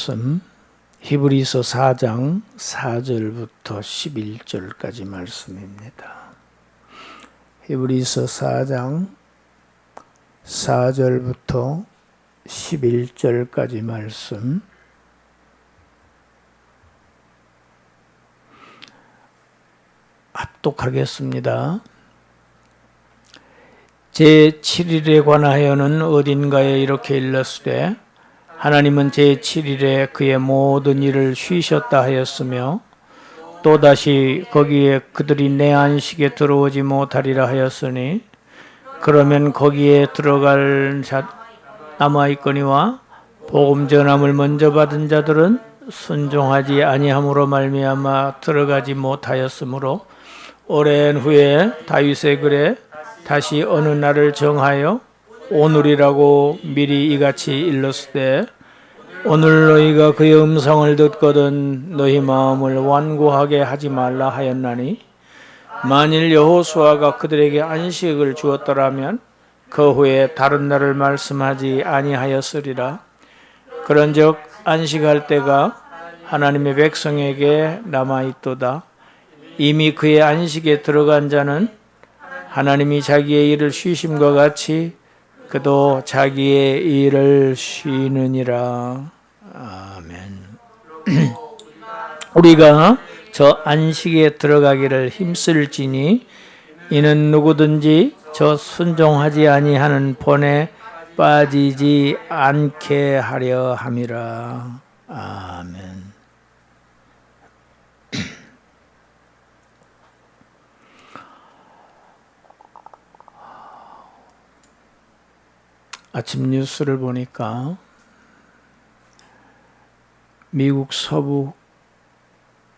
말씀 히브리서 4장 4절부터 11절까지 말씀입니다. 히브리서 4장 4절부터 11절까지 말씀 합독하겠습니다. 제7일에 관하여는 어딘가에 이렇게 일렀으되 하나님은 제7일에 그의 모든 일을 쉬셨다 하였으며 또다시 거기에 그들이 내 안식에 들어오지 못하리라 하였으니 그러면 거기에 들어갈 자 남아 있거니와 복음 전함을 먼저 받은 자들은 순종하지 아니함으로 말미암아 들어가지 못하였으므로 오랜 후에 다윗의 글에 다시 어느 날을 정하여 오늘이라고 미리 이같이 일렀으되 오늘 너희가 그의 음성을 듣거든 너희 마음을 완고하게 하지 말라 하였나니 만일 여호수아가 그들에게 안식을 주었더라면 그 후에 다른 날을 말씀하지 아니하였으리라. 그런즉 안식할 때가 하나님의 백성에게 남아 있도다. 이미 그의 안식에 들어간 자는 하나님이 자기의 일을 쉬심과 같이 그도 자기의 일을 쉬느니라. 아멘. 우리가 저 안식에 들어가기를 힘쓸지니 이는 누구든지 저 순종하지 아니하는 본에 빠지지 않게 하려 함이라. 아멘. 아침 뉴스를 보니까 미국 서부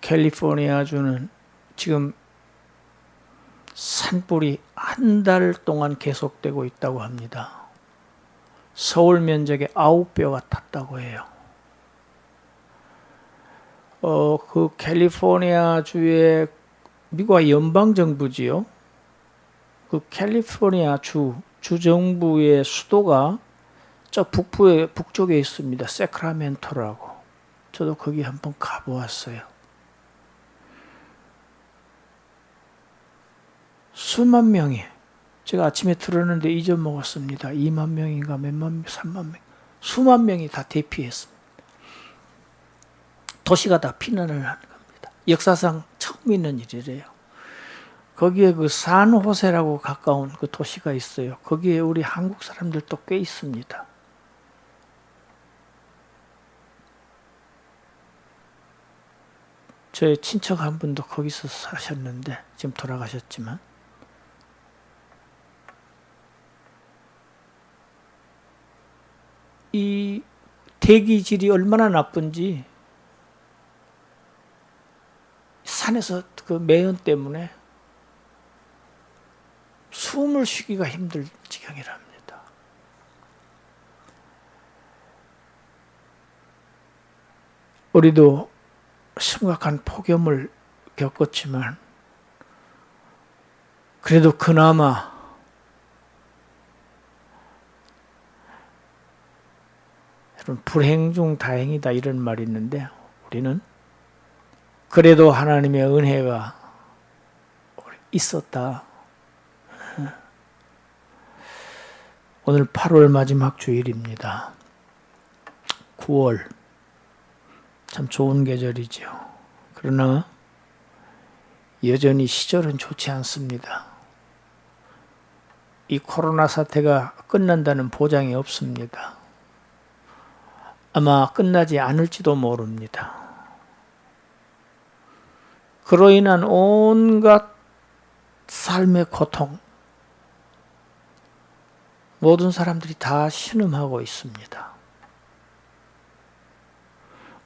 캘리포니아주는 지금 산불이 한 달 동안 계속되고 있다고 합니다. 서울 면적의 아홉 배가 탔다고 해요. 어, 그 캘리포니아 주의 미국 연방 정부지요. 그 캘리포니아 주 주정부의 수도가 저 북부에 북쪽에 있습니다. 세크라멘토라고. 저도 거기 한번 가보았어요. 수만 명이 제가 아침에 들었는데 잊어먹었습니다. 2만 명인가 몇만 명, 3만 명, 수만 명이 다 대피했습니다. 도시가 다 피난을 하는 겁니다. 역사상 처음 있는 일이래요. 거기에 그 산호세라고 가까운 그 도시가 있어요. 거기에 우리 한국 사람들도 꽤 있습니다. 저의 친척 한 분도 거기서 사셨는데 지금 돌아가셨지만 이 대기질이 얼마나 나쁜지 산에서 그 매연 때문에 숨을 쉬기가 힘들 지경이랍니다. 우리도 심각한 폭염을 겪었지만 그래도 그나마 여러분 불행 중 다행이다 이런 말이 있는데 우리는 그래도 하나님의 은혜가 있었다. 오늘 8월 마지막 주일입니다. 9월. 참 좋은 계절이죠. 그러나 여전히 시절은 좋지 않습니다. 이 코로나 사태가 끝난다는 보장이 없습니다. 아마 끝나지 않을지도 모릅니다. 그로 인한 온갖 삶의 고통, 모든 사람들이 다 신음하고 있습니다.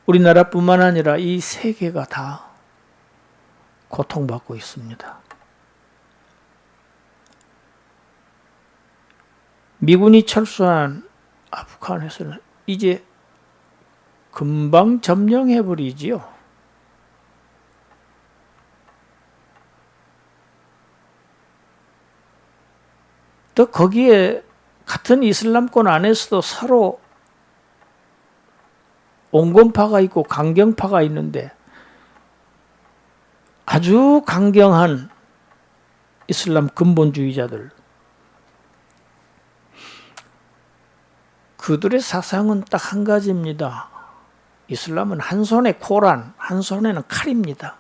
우리나라뿐만 아니라 이 세계가 다 고통받고 있습니다. 미군이 철수한 아프간에서는 이제 금방 점령해버리지요. 또 거기에 같은 이슬람권 안에서도 서로 온건파가 있고 강경파가 있는데 아주 강경한 이슬람 근본주의자들 그들의 사상은 딱 한 가지입니다. 이슬람은 한 손에 코란, 한 손에는 칼입니다.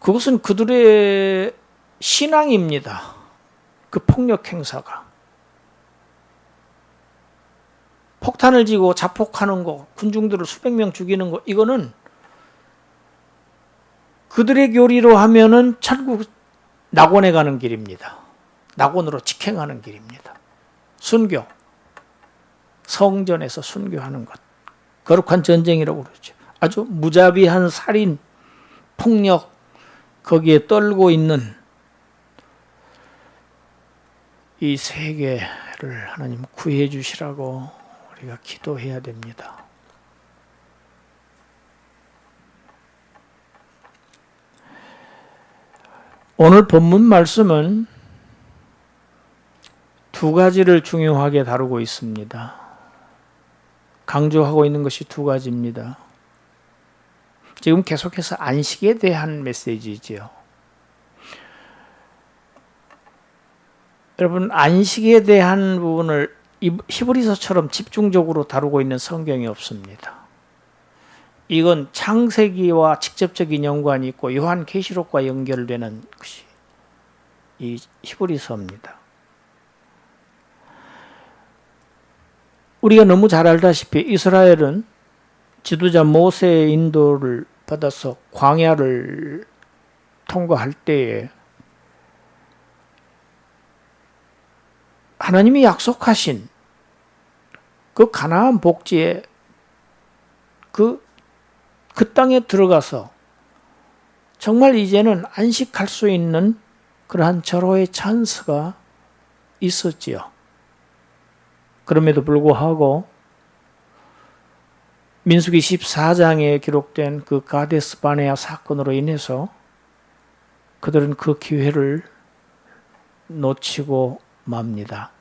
그것은 그들의 신앙입니다. 그 폭력 행사가. 폭탄을 지고 자폭하는 거, 군중들을 수백 명 죽이는 거, 이거는 그들의 교리로 하면은 천국 낙원에 가는 길입니다. 낙원으로 직행하는 길입니다. 순교. 성전에서 순교하는 것. 거룩한 전쟁이라고 그러죠. 아주 무자비한 살인, 폭력, 거기에 떨고 있는 이 세계를 하나님 구해 주시라고 우리가 기도해야 됩니다. 오늘 본문 말씀은 두 가지를 중요하게 다루고 있습니다. 강조하고 있는 것이 두 가지입니다. 지금 계속해서 안식에 대한 메시지지요. 여러분 안식에 대한 부분을 히브리서처럼 집중적으로 다루고 있는 성경이 없습니다. 이건 창세기와 직접적인 연관이 있고 요한 계시록과 연결되는 것이 이 히브리서입니다. 우리가 너무 잘 알다시피 이스라엘은 지도자 모세의 인도를 받아서 광야를 통과할 때에 하나님이 약속하신 그 가나안 복지에 그, 그 땅에 들어가서 정말 이제는 안식할 수 있는 그러한 절호의 찬스가 있었지요. 그럼에도 불구하고 민수기 14장에 기록된 그 가데스 바네아 사건으로 인해서 그들은 그 기회를 놓치고 맙니다.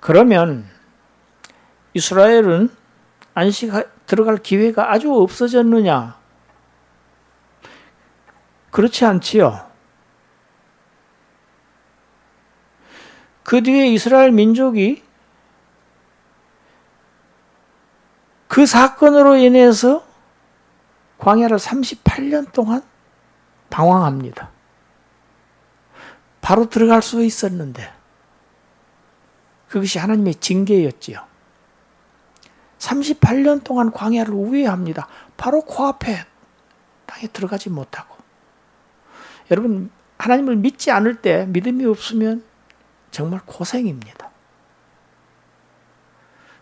그러면 이스라엘은 안식 들어갈 기회가 아주 없어졌느냐? 그렇지 않지요. 그 뒤에 이스라엘 민족이 그 사건으로 인해서 광야를 38년 동안 방황합니다. 바로 들어갈 수 있었는데 그것이 하나님의 징계였지요. 38년 동안 광야를 우회합니다. 바로 코앞에 땅에 들어가지 못하고. 여러분, 하나님을 믿지 않을 때 믿음이 없으면 정말 고생입니다.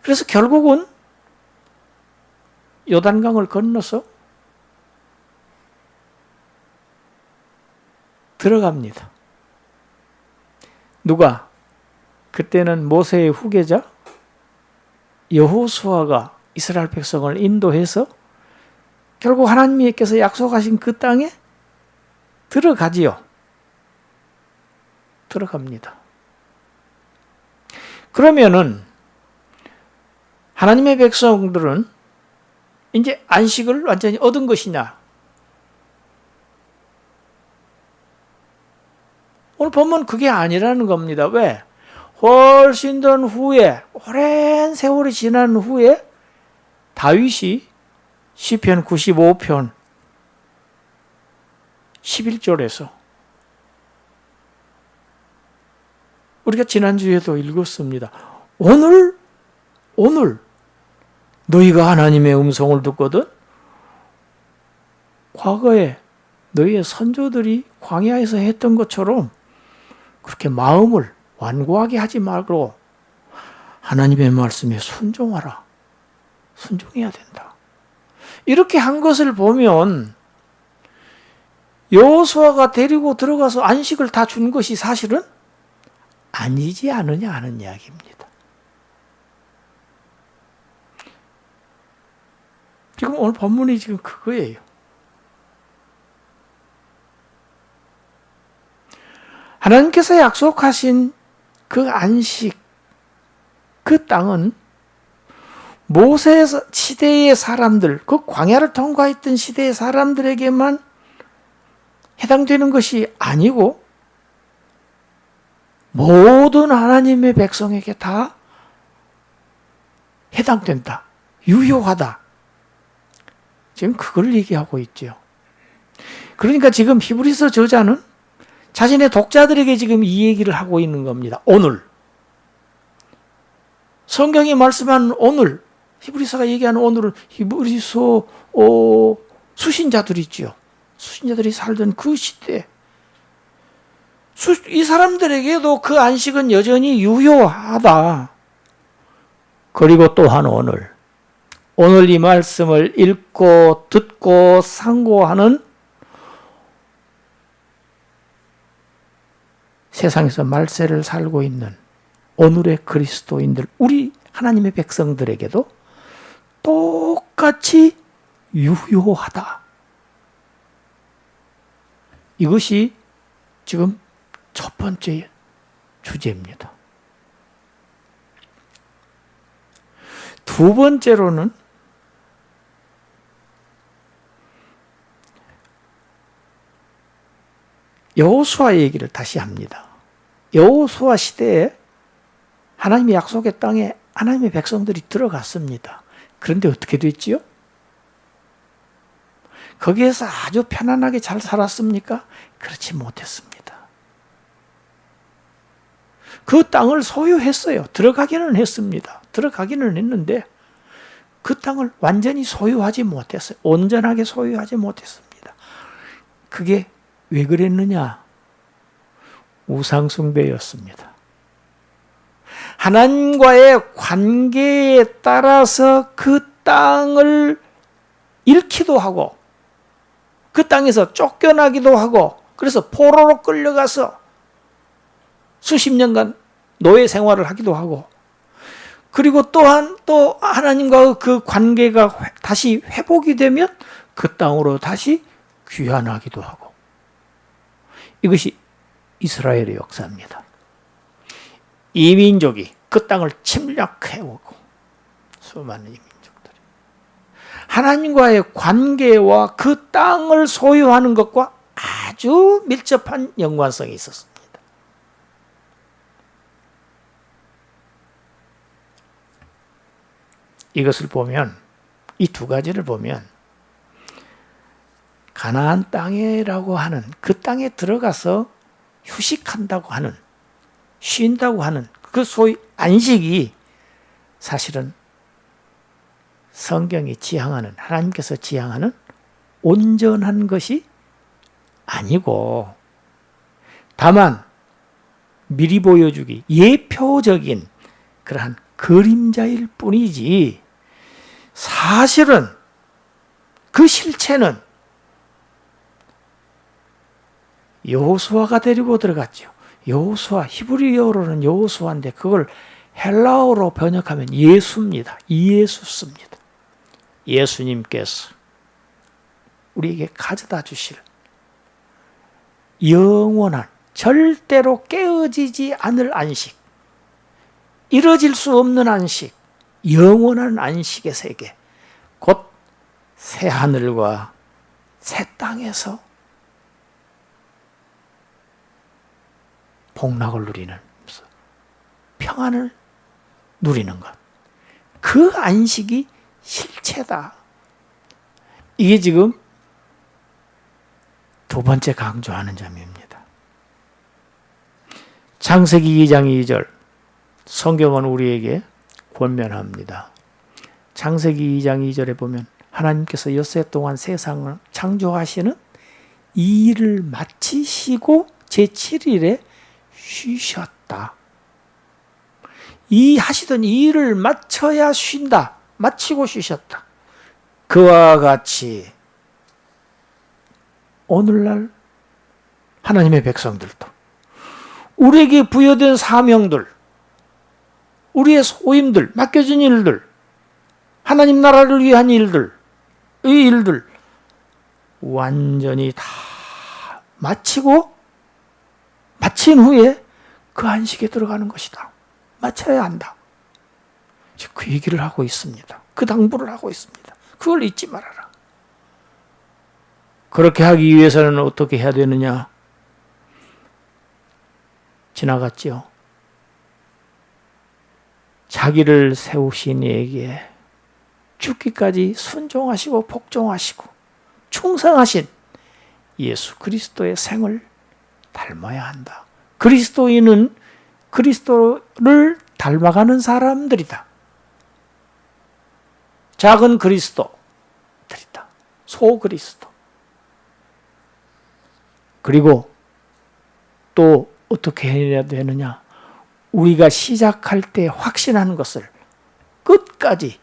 그래서 결국은 요단강을 건너서 들어갑니다. 누가? 그때는 모세의 후계자 여호수아가 이스라엘 백성을 인도해서 결국 하나님께서 약속하신 그 땅에 들어가지요. 들어갑니다. 그러면은 하나님의 백성들은 이제 안식을 완전히 얻은 것이냐? 오늘 보면 그게 아니라는 겁니다. 왜? 훨씬 더 후에 오랜 세월이 지난 후에 다윗이 시편 95편 11절에서 우리가 지난주에도 읽었습니다. 오늘 오늘 너희가 하나님의 음성을 듣거든 과거에 너희의 선조들이 광야에서 했던 것처럼 그렇게 마음을 완고하게 하지 말고 하나님의 말씀에 순종하라. 순종해야 된다. 이렇게 한 것을 보면 여호수아가 데리고 들어가서 안식을 다 준 것이 사실은 아니지 않느냐 하는 이야기입니다. 지금 오늘 본문이 지금 그거예요. 하나님께서 약속하신 그 안식, 그 땅은 모세 시대의 사람들, 그 광야를 통과했던 시대의 사람들에게만 해당되는 것이 아니고 모든 하나님의 백성에게 다 해당된다. 유효하다. 지금 그걸 얘기하고 있죠. 그러니까 지금 히브리서 저자는 자신의 독자들에게 지금 이 얘기를 하고 있는 겁니다. 오늘. 성경이 말씀하는 오늘, 히브리서가 얘기하는 오늘은 히브리서 어, 수신자들이지요. 수신자들이 살던 그 시대. 수, 이 사람들에게도 그 안식은 여전히 유효하다. 그리고 또한 오늘. 오늘 이 말씀을 읽고 듣고 상고하는 세상에서 말세를 살고 있는 오늘의 그리스도인들, 우리 하나님의 백성들에게도 똑같이 유효하다. 이것이 지금 첫 번째 주제입니다. 두 번째로는 여호수아 얘기를 다시 합니다. 여호수아 시대에 하나님의 약속의 땅에 하나님의 백성들이 들어갔습니다. 그런데 어떻게 됐지요? 거기에서 아주 편안하게 잘 살았습니까? 그렇지 못했습니다. 그 땅을 소유했어요. 들어가기는 했습니다. 들어가기는 했는데 그 땅을 완전히 소유하지 못했어요. 온전하게 소유하지 못했습니다. 그게 왜 그랬느냐? 우상숭배였습니다. 하나님과의 관계에 따라서 그 땅을 잃기도 하고 그 땅에서 쫓겨나기도 하고 그래서 포로로 끌려가서 수십 년간 노예 생활을 하기도 하고 그리고 또한 또 하나님과 그 관계가 다시 회복이 되면 그 땅으로 다시 귀환하기도 하고 이것이 이스라엘의 역사입니다. 이 민족이 그 땅을 침략해오고 수많은 민족들이 하나님과의 관계와 그 땅을 소유하는 것과 아주 밀접한 연관성이 있었습니다. 이것을 보면 이 두 가지를 보면 가나안 땅이라고 하는 그 땅에 들어가서 휴식한다고 하는 쉰다고 하는 그 소위 안식이 사실은 성경이 지향하는 하나님께서 지향하는 온전한 것이 아니고 다만 미리 보여주기 예표적인 그러한 그림자일 뿐이지 사실은 그 실체는 여호수아가 데리고 들어갔죠. 여호수아 히브리어로는 여호수아인데 그걸 헬라어로 번역하면 예수입니다. 예수 씁니다. 예수님께서 우리에게 가져다 주실 영원한 절대로 깨어지지 않을 안식, 이뤄질 수 없는 안식, 영원한 안식의 세계, 곧 새 하늘과 새 땅에서 복락을 누리는 평안을 누리는 것. 그 안식이 실체다. 이게 지금 두 번째 강조하는 점입니다. 창세기 2장 2절 성경은 우리에게 권면합니다. 창세기 2장 2절에 보면 하나님께서 엿새 동안 세상을 창조하시는 이 일을 마치시고 제7일에 쉬셨다. 이 하시던 일을 마쳐야 쉰다. 마치고 쉬셨다. 그와 같이 오늘날 하나님의 백성들도 우리에게 부여된 사명들, 우리의 소임들, 맡겨진 일들, 하나님 나라를 위한 일들, 이 일들 완전히 다 마치고 마친 후에 그 안식에 들어가는 것이다. 마쳐야 한다. 그 얘기를 하고 있습니다. 그 당부를 하고 있습니다. 그걸 잊지 말아라. 그렇게 하기 위해서는 어떻게 해야 되느냐? 지나갔지요. 자기를 세우신 이에게 죽기까지 순종하시고 복종하시고 충성하신 예수 그리스도의 생을 닮아야 한다. 그리스도인은 그리스도를 닮아가는 사람들이다. 작은 그리스도들이다. 소 그리스도. 그리고 또 어떻게 해야 되느냐? 우리가 시작할 때 확신하는 것을 끝까지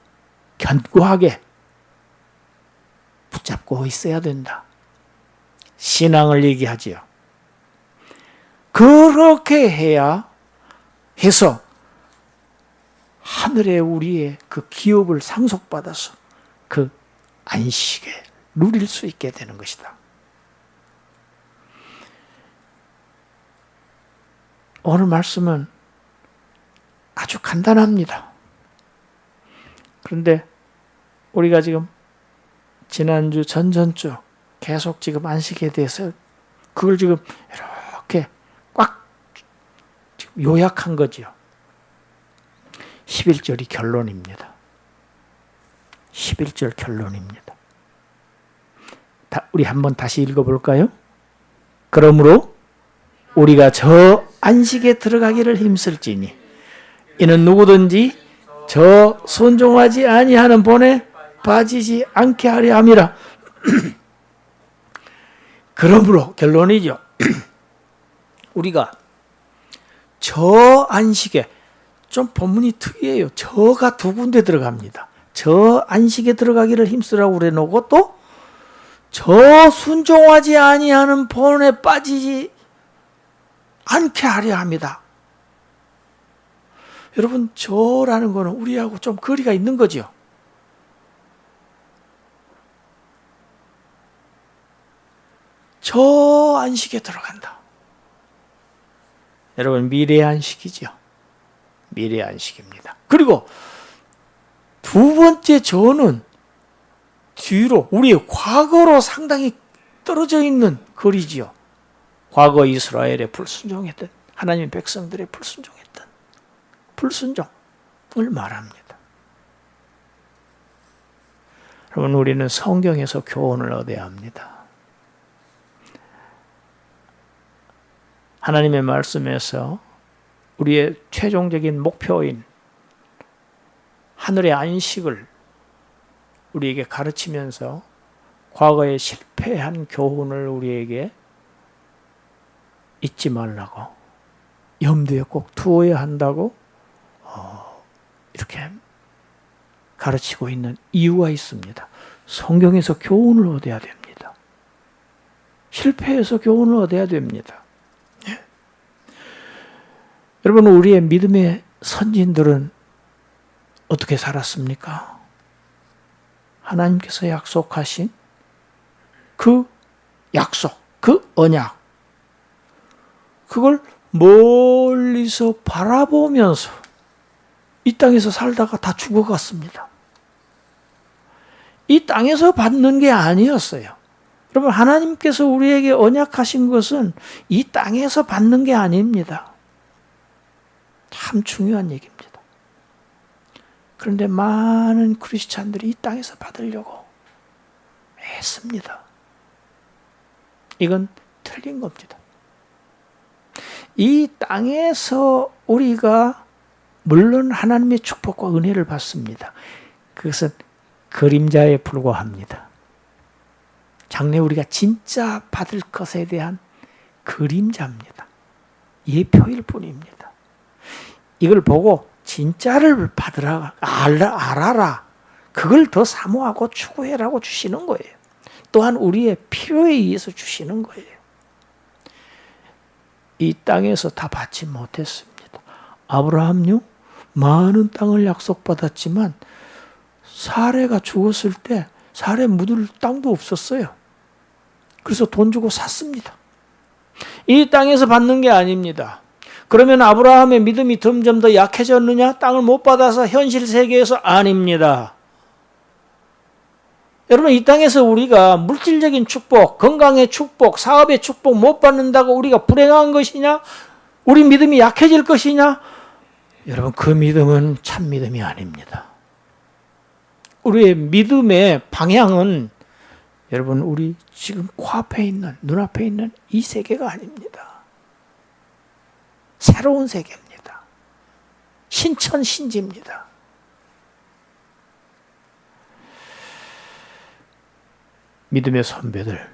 견고하게 붙잡고 있어야 된다. 신앙을 얘기하지요. 그렇게 해야 해서 하늘에 우리의 그 기업을 상속받아서 그 안식에 누릴 수 있게 되는 것이다. 오늘 말씀은 아주 간단합니다. 그런데 우리가 지금 지난주, 전전주 계속 지금 안식에 대해서 그걸 지금 꽉 요약한 거지요. 11절이 결론입니다. 11절 결론입니다. 다, 우리 한번 다시 읽어볼까요? 그러므로 우리가 저 안식에 들어가기를 힘쓸지니 이는 누구든지 저 순종하지 아니하는 본에 빠지지 않게 하려 함이라. 그러므로 결론이죠. 우리가 저 안식에 좀 본문이 특이해요. 저가 두 군데 들어갑니다. 저 안식에 들어가기를 힘쓰라고 그래 놓고 또 저 순종하지 아니하는 본에 빠지지 않게 하려 합니다. 여러분 저라는 거는 우리하고 좀 거리가 있는 거죠. 저 안식에 들어간다. 여러분 미래 안식이죠. 미래 안식입니다. 그리고 두 번째 저는 뒤로 우리의 과거로 상당히 떨어져 있는 거리지요. 과거 이스라엘에 불순종했던 하나님 백성들의 불순종했던 불순종을 말합니다. 여러분 우리는 성경에서 교훈을 얻어야 합니다. 하나님의 말씀에서 우리의 최종적인 목표인 하늘의 안식을 우리에게 가르치면서 과거에 실패한 교훈을 우리에게 잊지 말라고 염두에 꼭 두어야 한다고 어, 이렇게 가르치고 있는 이유가 있습니다. 성경에서 교훈을 얻어야 됩니다. 실패해서 교훈을 얻어야 됩니다. 예. 여러분 우리의 믿음의 선진들은 어떻게 살았습니까? 하나님께서 약속하신 그 약속, 그 언약, 그걸 멀리서 바라보면서 이 땅에서 살다가 다 죽어갔습니다. 이 땅에서 받는 게 아니었어요. 여러분, 하나님께서 우리에게 언약하신 것은 이 땅에서 받는 게 아닙니다. 참 중요한 얘기입니다. 그런데 많은 크리스찬들이 이 땅에서 받으려고 애씁니다. 이건 틀린 겁니다. 이 땅에서 우리가 물론 하나님의 축복과 은혜를 받습니다. 그것은 그림자에 불과합니다. 장래 우리가 진짜 받을 것에 대한 그림자입니다. 예표일 뿐입니다. 이걸 보고 진짜를 받으라, 알아라. 그걸 더 사모하고 추구해라고 주시는 거예요. 또한 우리의 필요에 의해서 주시는 거예요. 이 땅에서 다 받지 못했습니다. 아브라함요, 많은 땅을 약속받았지만, 사례가 죽었을 때, 사례 묻을 땅도 없었어요. 그래서 돈 주고 샀습니다. 이 땅에서 받는 게 아닙니다. 그러면 아브라함의 믿음이 점점 더 약해졌느냐? 땅을 못 받아서 현실 세계에서 아닙니다. 여러분 이 땅에서 우리가 물질적인 축복, 건강의 축복, 사업의 축복 못 받는다고 우리가 불행한 것이냐? 우리 믿음이 약해질 것이냐? 여러분 그 믿음은 참 믿음이 아닙니다. 우리의 믿음의 방향은 여러분 우리 지금 코앞에 있는 눈앞에 있는 이 세계가 아닙니다. 새로운 세계입니다. 신천 신지입니다. 믿음의 선배들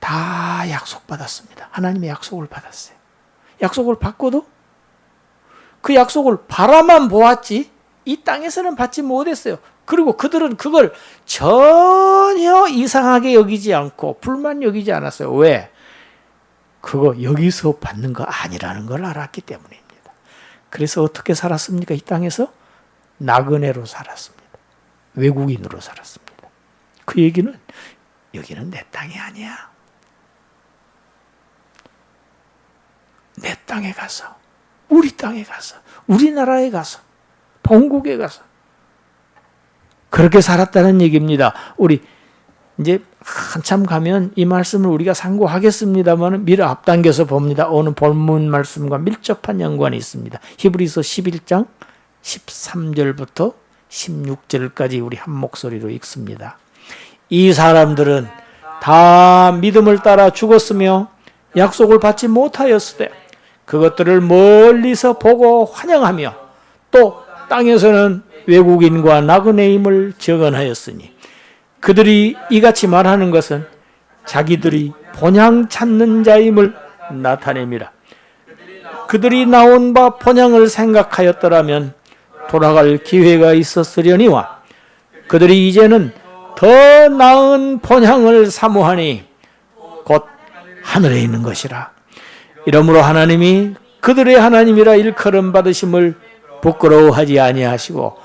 다 약속받았습니다. 하나님의 약속을 받았어요. 약속을 받고도 그 약속을 바라만 보았지 이 땅에서는 받지 못했어요. 그리고 그들은 그걸 전혀 이상하게 여기지 않고 불만 여기지 않았어요. 왜? 그거 여기서 받는 거 아니라는 걸 알았기 때문입니다. 그래서 어떻게 살았습니까? 이 땅에서 나그네로 살았습니다. 외국인으로 살았습니다. 그 얘기는 여기는 내 땅이 아니야. 내 땅에 가서, 우리 땅에 가서, 우리나라에 가서, 본국에 가서 그렇게 살았다는 얘기입니다. 우리 이제 한참 가면 이 말씀을 우리가 상고하겠습니다만 미리 앞당겨서 봅니다. 오늘 본문 말씀과 밀접한 연관이 있습니다. 히브리서 11장 13절부터 16절까지 우리 한 목소리로 읽습니다. 이 사람들은 다 믿음을 따라 죽었으며 약속을 받지 못하였으되 그것들을 멀리서 보고 환영하며 또 땅에서는 외국인과 나그네임을 증언하였으니 그들이 이같이 말하는 것은 자기들이 본향 찾는 자임을 나타냅니다. 그들이 나온 바 본향을 생각하였더라면 돌아갈 기회가 있었으려니와 그들이 이제는 더 나은 본향을 사모하니 곧 하늘에 있는 것이라. 이러므로 하나님이 그들의 하나님이라 일컬음 받으심을 부끄러워하지 아니하시고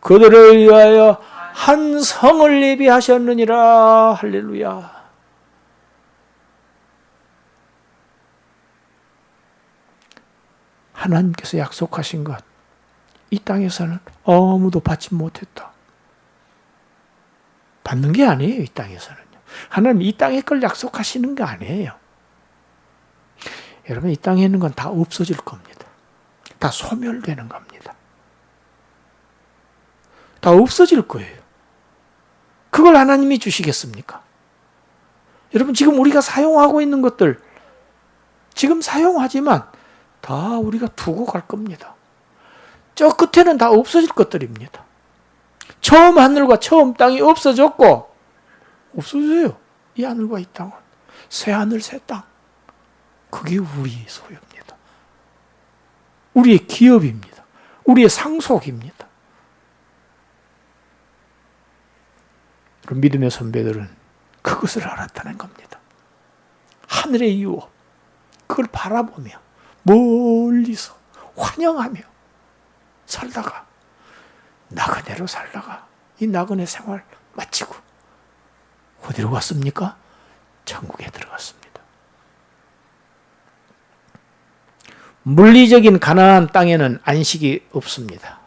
그들을 위하여 한 성을 예비하셨느니라 할렐루야. 하나님께서 약속하신 것, 이 땅에서는 아무도 받지 못했다. 받는 게 아니에요, 이 땅에서는요. 하나님 이 땅의 걸 약속하시는 게 아니에요. 여러분, 이 땅에 있는 건 다 없어질 겁니다. 다 소멸되는 겁니다. 다 없어질 거예요. 그걸 하나님이 주시겠습니까? 여러분, 지금 우리가 사용하고 있는 것들, 지금 사용하지만 다 우리가 두고 갈 겁니다. 저 끝에는 다 없어질 것들입니다. 처음 하늘과 처음 땅이 없어졌고, 없어져요. 이 하늘과 이 땅은. 새 하늘, 새 땅. 그게 우리의 소유입니다. 우리의 기업입니다. 우리의 상속입니다. 그럼 믿음의 선배들은 그것을 알았다는 겁니다. 하늘의 유업, 그걸 바라보며 멀리서 환영하며 살다가 나그네로 살다가 이 나그네 생활 마치고 어디로 갔습니까? 천국에 들어갔습니다. 물리적인 가난한 땅에는 안식이 없습니다.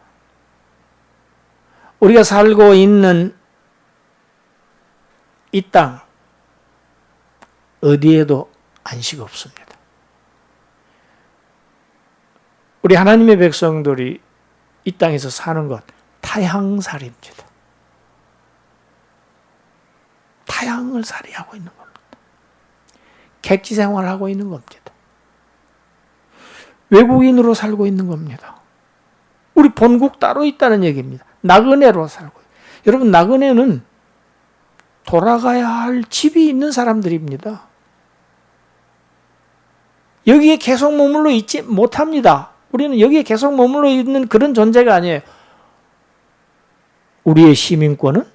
우리가 살고 있는 이 땅, 어디에도 안식 없습니다. 우리 하나님의 백성들이 이 땅에서 사는 것, 타향살이입니다. 타향을 살이하고 있는 겁니다. 객지 생활을 하고 있는 겁니다. 외국인으로 살고 있는 겁니다. 우리 본국 따로 있다는 얘기입니다. 나그네로 살고. 여러분, 나그네는 돌아가야 할 집이 있는 사람들입니다. 여기에 계속 머물러 있지 못합니다. 우리는 여기에 계속 머물러 있는 그런 존재가 아니에요. 우리의 시민권은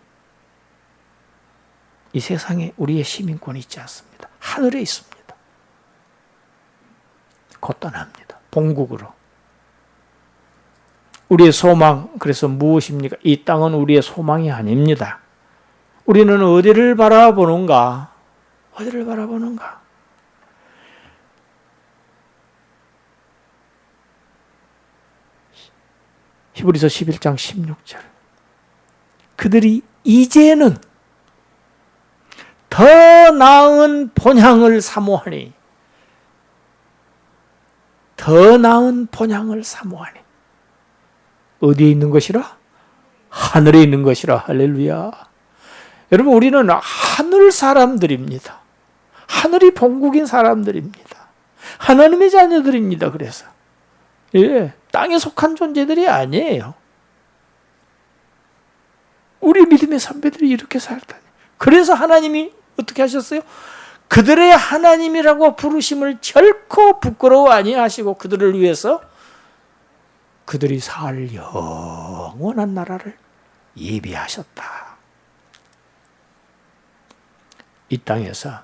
이 세상에 우리의 시민권이 있지 않습니다. 하늘에 있습니다. 곧 떠납니다. 본국으로. 우리의 소망, 그래서 무엇입니까? 이 땅은 우리의 소망이 아닙니다. 우리는 어디를 바라보는가? 어디를 바라보는가? 히브리서 11장 16절. 그들이 이제는 더 나은 본향을 사모하니 더 나은 본향을 사모하니 어디에 있는 것이라? 하늘에 있는 것이라 할렐루야. 여러분 우리는 하늘 사람들입니다. 하늘이 본국인 사람들입니다. 하나님의 자녀들입니다. 그래서 예, 땅에 속한 존재들이 아니에요. 우리 믿음의 선배들이 이렇게 살다니. 그래서 하나님이 어떻게 하셨어요? 그들의 하나님이라고 부르심을 결코 부끄러워 아니하시고 그들을 위해서 그들이 살 영원한 나라를 예비하셨다. 이 땅에서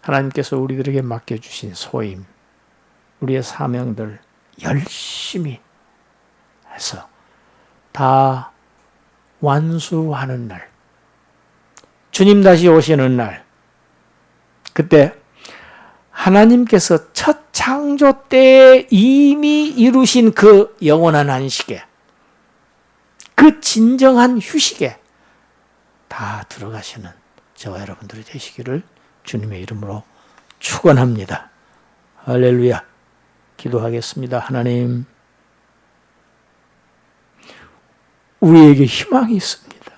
하나님께서 우리들에게 맡겨주신 소임, 우리의 사명들 열심히 해서 다 완수하는 날, 주님 다시 오시는 날, 그때 하나님께서 첫 창조 때에 이미 이루신 그 영원한 안식에, 그 진정한 휴식에 다 들어가시는 저와 여러분들이 되시기를 주님의 이름으로 축원합니다. 할렐루야. 기도하겠습니다. 하나님, 우리에게 희망이 있습니다.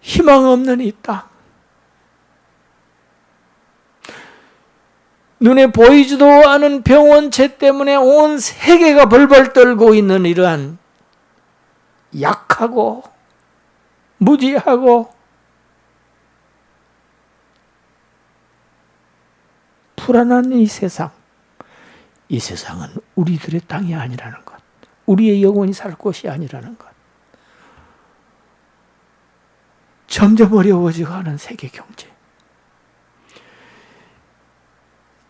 희망 없는 이 땅. 눈에 보이지도 않은 병원체 때문에 온 세계가 벌벌 떨고 있는 이러한 약하고 무지하고 불안한 이 세상. 이 세상은 우리들의 땅이 아니라는 것. 우리의 영혼이 살 곳이 아니라는 것. 점점 어려워지고 하는 세계 경제.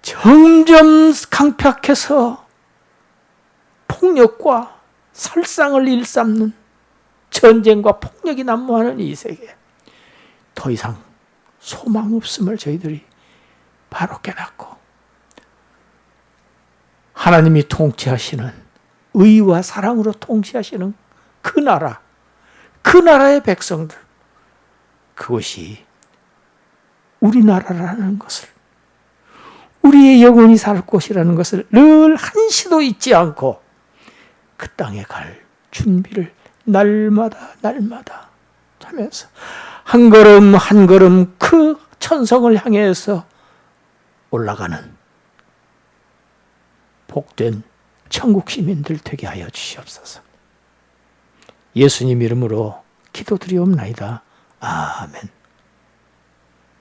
점점 강팍해서 폭력과 살상을 일삼는 전쟁과 폭력이 난무하는 이 세계. 더 이상 소망 없음을 저희들이 바로 깨닫고 하나님이 통치하시는 의와 사랑으로 통치하시는 그 나라, 그 나라의 백성들, 그것이 우리나라라는 것을, 우리의 영혼이 살 곳이라는 것을 늘 한시도 잊지 않고 그 땅에 갈 준비를 날마다 날마다 하면서 한 걸음 한 걸음 그 천성을 향해서 올라가는 복된 천국 시민들 되게 하여 주시옵소서. 예수님 이름으로 기도드리옵나이다. 아멘.